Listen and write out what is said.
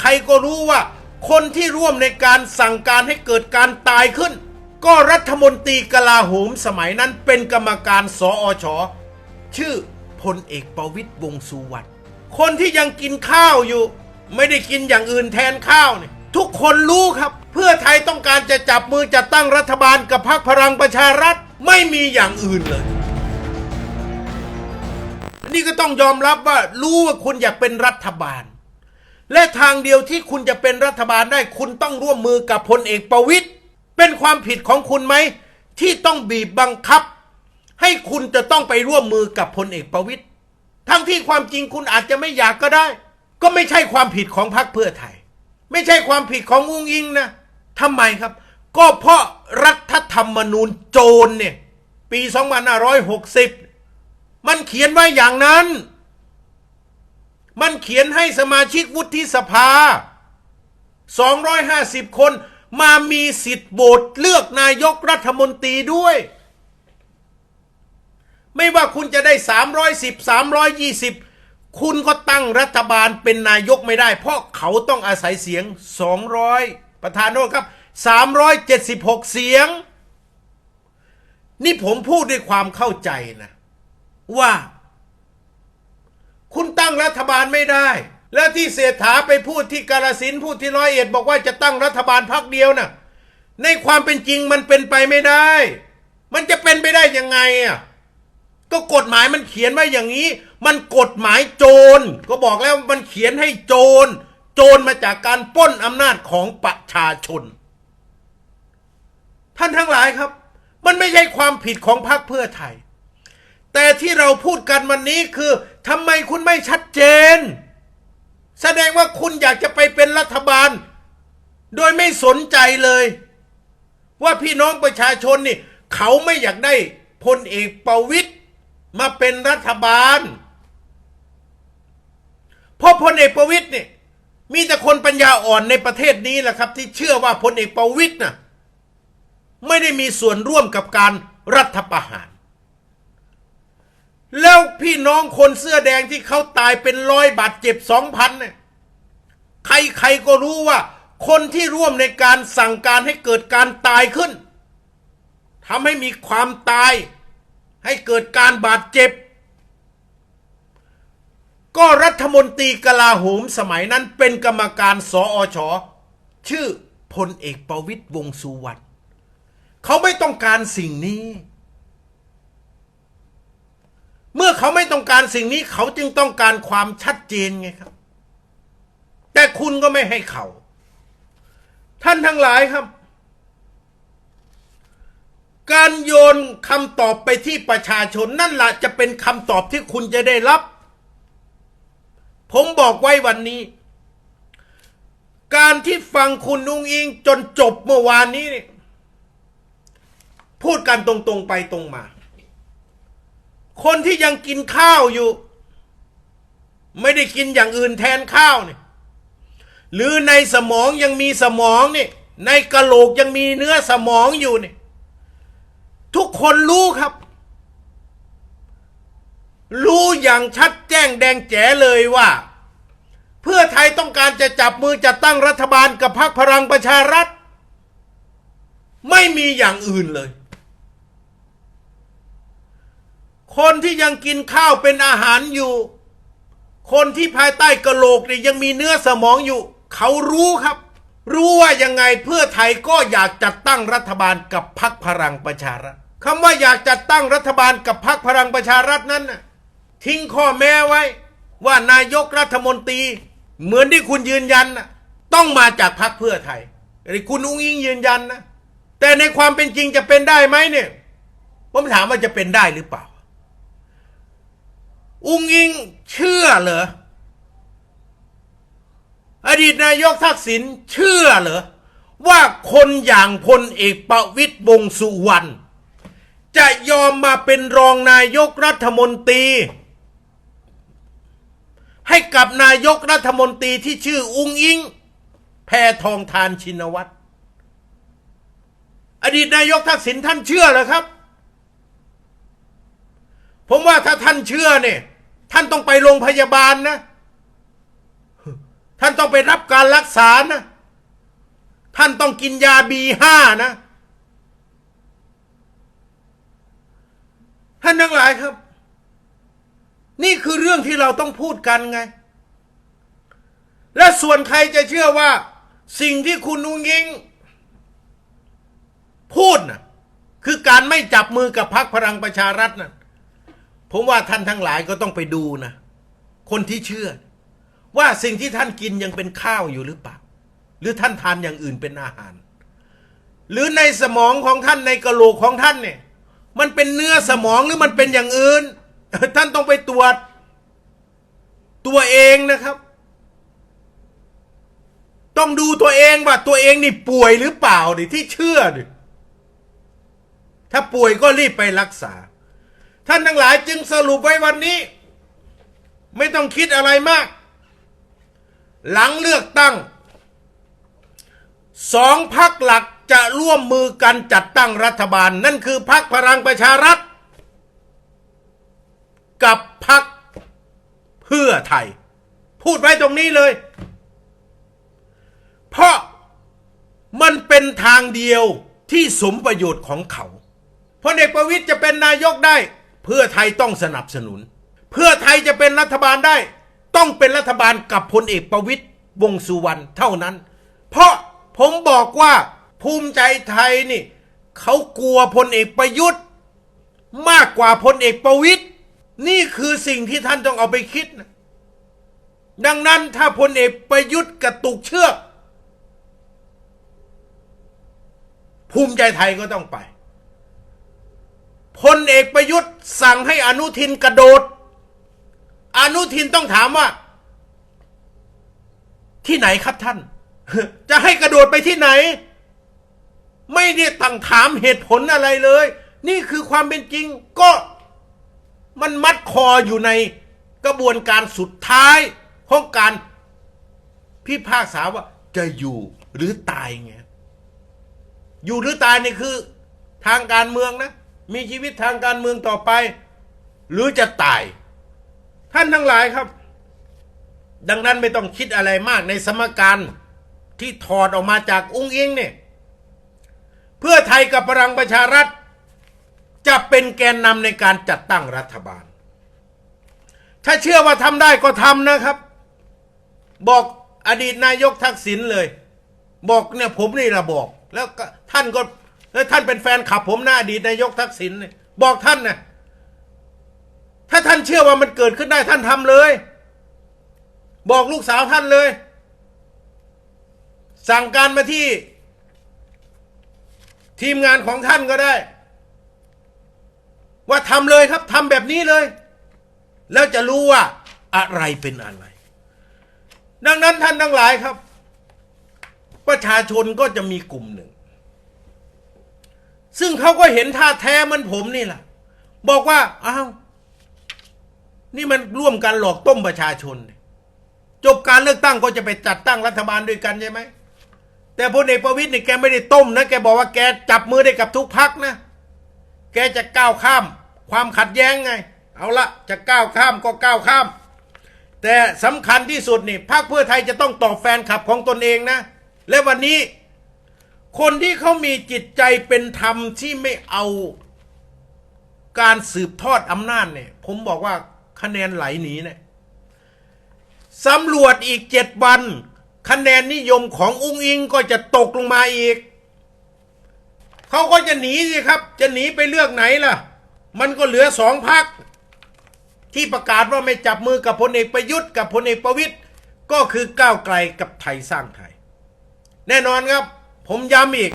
ใครก็รู้ว่า คนที่ร่วมในการสั่งการให้เกิดการตายขึ้น ก็รัฐมนตรีกลาโหมสมัยนั้นเป็นกรรมการสออชชื่อพลเอกประวิตยวงสุวรรณคนที่ยังกินข้าวอยู่ ไม่ได้กินอย่างอื่นแทนข้าวเนี่ยทุกคนรู้ครับ เพื่อไทยต้องการจะจับมือจัดตั้งรัฐบาลกับพรรคพลังประชารัฐไม่มีอย่างอื่นเลย นี่ก็ต้องยอมรับว่ารู้ว่าคุณอยากเป็นรัฐบาล และทางเดียวที่คุณจะเป็นรัฐบาลได้คุณต้องร่วมมือกับพลเอกประวิตยเป็นความผิดของคุณไหม ที่ต้องบีบบังคับ ให้คุณจะต้องไปร่วมมือกับพลเอกประวิตยทั้งที่ความจริงคุณอาจจะไม่อยากก็ได้ ก็ไม่ใช่ความผิดของพรรคเพื่อไทย ไม่ใช่ความผิดของอุ้งอิงนะทำไมครับ ก็เพราะรัฐธรรมนูญโจรเนี่ยปี 2560 มันเขียนไว้อย่างนั้น มันเขียนให้สมาชิกวุฒิสภา 250 คนมามีสิทธิ์โหวตเลือกนายกรัฐมนตรีด้วย ไม่ว่าคุณจะได้ 310 320 คุณก็ตั้งรัฐบาลเป็นนายกไม่ได้ เพราะเขาต้องอาศัยเสียง 200 ประธานโทษครับ 376 เสียง นี่ผมพูดด้วยความเข้าใจนะ ว่า รัฐบาลไม่ได้ แล้วที่เศรษฐาไปพูดที่กาลสินพูดที่ร้อยเอ็ดบอกว่าจะตั้งรัฐบาลพักเดียวน่ะในความเป็นจริงมันเป็นไปไม่ได้ มันจะเป็นไปได้ยังไงอะก็กฎหมายมันเขียนไว้อย่างนี้ มันกฎหมายโจร ก็บอกแล้วมันเขียนให้โจร โจรมาจากการป้นอำนาจของประชาชน ท่านทั้งหลายครับ มันไม่ใช่ความผิดของพรรคเพื่อไทย แต่ที่เราพูดกันวันนี้คือ ทำไมคุณไม่ชัดเจน แสดงว่าคุณอยากจะไปเป็นรัฐบาล โดยไม่สนใจเลย ว่าพี่น้องประชาชนนี่ เขาไม่อยากได้พลเอกประวิตยมาเป็นรัฐบาล เพราะพลเอกประวิตยเนี่ยมีแต่คนปัญญาอ่อนในประเทศนี้แหละครับ ที่เชื่อว่าพลเอกประวิตยน่ะไม่ได้มีส่วนร่วมกับการรัฐประหาร แล้วพี่น้องคนเสื้อแดงที่เขาตายเป็นร้อยบาดเจ็บสองพันเนี่ยใครใครก็รู้ว่า คนที่ร่วมในการสั่งการให้เกิดการตายขึ้นทำให้มีความตาย ให้เกิดการบาดเจ็บ ก็รัฐมนตรีกลาโหมสมัยนั้นเป็นกรรมการสออชชื่อพลเอกประวิตยวงสุวรรณเขาไม่ต้องการสิ่งนี้ เขาไม่ต้องการสิ่งนี้เขาจึงต้องการความชัดเจนไงครับ แต่คุณก็ไม่ให้เขา ท่านทั้งหลายครับ การโยนคำตอบไปที่ประชาชนนั่นแหละจะเป็นคำตอบที่คุณจะได้รับ ผมบอกไว้วันนี้ การที่ฟังคุณนุงอิงจนจบเมื่อวานนี้ พูดกันตรงๆไปตรงมา คนที่ยังกินข้าวอยู่ ไม่ได้กินอย่างอื่นแทนข้าวเนี่ยหรือในสมองยังมีสมองเนี่ยในกระโหลกยังมีเนื้อสมองอยู่เนี่ยทุกคนรู้ครับ รู้อย่างชัดแจ้งแดงแจ๋เลยว่า เพื่อไทยต้องการจะจับมือจัดตั้งรัฐบาลกับพรรคพลังประชารัฐ ไม่มีอย่างอื่นเลย คนที่ยังกินข้าวเป็นอาหารอยู่ คนที่ภายใต้กระโหลกเนี่ยยังมีเนื้อสมองอยู่ เขารู้ครับ รู้ว่ายังไงเพื่อไทยก็อยากจัดตั้งรัฐบาลกับพรรคพลังประชารัฐคำว่าอยากจัดตั้งรัฐบาลกับพรรคพลังประชารัฐนั้นน่ะทิ้งข้อแม้ไว้ ว่านายกรัฐมนตรี เหมือนที่คุณยืนยันนะต้องมาจากพรรคเพื่อไทยไอ้คุณอุ้งอิงยืนยันนะแต่ในความเป็นจริงจะเป็นได้ไหมเนี่ยผมถามว่าจะเป็นได้หรือเปล่า อุ้งอิงเชื่อเหรอ อดีตนายกทักษิณเชื่อเหรอ ว่าคนอย่างพลเอกประวิตยวงสุวรรณจะยอมมาเป็นรองนายกรัฐมนตรี ให้กับนายกรัฐมนตรีที่ชื่ออุ้งอิง แพทองทานชินวัตร อดีตนายกทักษิณท่านเชื่อเหรอครับ ผมว่าถ้าท่านเชื่อเนี่ย ท่านต้องไปโรงพยาบาลนะ ท่านต้องไปรับการรักษานะ ท่านต้องกินยาบีห้านะ ท่านทั้งหลายครับ นี่คือเรื่องที่เราต้องพูดกันไง และส่วนใครจะเชื่อว่า สิ่งที่คุณนุงยิงพูดนะคือการไม่จับมือกับพรรคพลังประชารัฐนะ ผมว่าท่านทั้งหลายก็ต้องไปดูนะ คนที่เชื่อ ว่าสิ่งที่ท่านกินยังเป็นข้าวอยู่หรือเปล่า หรือท่านทานอย่างอื่นเป็นอาหาร หรือในสมองของท่านในกระโหลกของท่านเนี่ย มันเป็นเนื้อสมองหรือมันเป็นอย่างอื่น ท่านต้องไปตรวจ ตัวเองนะครับ ต้องดูตัวเองว่าตัวเองนี่ป่วยหรือเปล่าดิที่เชื่อดิถ้าป่วยก็รีบไปรักษา ท่านทั้งหลายจึงสรุปไว้วันนี้ ไม่ต้องคิดอะไรมาก หลังเลือกตั้งสองพักหลักจะร่วมมือกันจัดตั้งรัฐบาล นั่นคือพักพลังประชารัฐ กับพักเพื่อไทย พูดไว้ตรงนี้เลย เพราะมันเป็นทางเดียวที่สมประโยชน์ของเขาพลเอกประวิตยจะเป็นนายกได้ เพื่อไทยต้องสนับสนุน เพื่อไทยจะเป็นรัฐบาลได้ ต้องเป็นรัฐบาลกับพลเอกประวิตยวงสุวรรณเท่านั้น เพราะผมบอกว่าภูมิใจไทยนี่เขากลัวพลเอกประยุทธ์ มากกว่าพลเอกประวิตยนี่คือสิ่งที่ท่านต้องเอาไปคิดนะดังนั้นถ้าพลเอกประยุทธ์กระตุกเชือก ภูมิใจไทยก็ต้องไป พลเอกประยุทธ์สั่งให้อนุทินกระโดด อนุทินต้องถามว่า ที่ไหนครับท่าน จะให้กระโดดไปที่ไหน ไม่ได้ตั้งถามเหตุผลอะไรเลย นี่คือความเป็นจริงก็มันมัดคออยู่ในกระบวนการสุดท้ายของการพิพากษาว่าจะอยู่หรือตายไงอยู่หรือตายนี่คือทางการเมืองนะ มีชีวิตทางการเมืองต่อไป หรือจะตาย ท่านทั้งหลายครับ ดังนั้นไม่ต้องคิดอะไรมากในสมการที่ถอดออกมาจากอุ้งอิงเนี่ยเพื่อไทยกับพลังประชารัฐ จะเป็นแกนนำในการจัดตั้งรัฐบาล ถ้าเชื่อว่าทำได้ก็ทำนะครับ บอกอดีตนายกทักษิณเลย บอกเนี่ยผมนี่ละบอก แล้วท่านก็ แล้วท่านเป็นแฟนขับผมหนะอดีตนายกทักษิณบอกท่านนะถ้าท่านเชื่อว่ามันเกิดขึ้นได้ท่านทำเลย บอกลูกสาวท่านเลย สั่งการมาที่ ทีมงานของท่านก็ได้ ว่าทำเลยครับทำแบบนี้เลย แล้วจะรู้ว่าอะไรเป็นอะไร ดังนั้นท่านทั้งหลายครับ ประชาชนก็จะมีกลุ่มหนึ่ง ซึ่งเขาก็เห็นท่าแท้เหมันผมนี่แหละบอกว่าอ้าวนี่มันร่วมกันหลอกต้มประชาชน จบการเลือกตั้งก็จะไปจัดตั้งรัฐบาลด้วยกันใช่ไหมแต่พลเอกประวิตยเนี่ยแกไม่ได้ต้มนะแกบอกว่าแกจับมือได้กับทุกพักนะ แกจะก้าวข้าม ความขัดแย้งไง เอาละจะก้าวข้ามก็ก้าวข้าม แต่สำคัญที่สุดนี่พรรคเพื่อไทยจะต้องตอบแฟนคลับของตนเองนะ และวันนี้ คนที่เขามีจิตใจเป็นธรรมที่ไม่เอาการสืบทอดอำนาจเนี่ย ผมบอกว่าคะแนนไหลหนีเนี่ยสำรวจอีกเจ็ดวัน คะแนนนิยมของอุ้งอิงก็จะตกลงมาอีก เขาก็จะหนีสิครับ จะหนีไปเลือกไหนล่ะ มันก็เหลือสองพัก ที่ประกาศว่าไม่จับมือกับพลเอกประยุทธ์กับพลเอกประวิตยก็คือก้าวไกลกับไทยสร้างไทย แน่นอนครับ ผมย้ำอีก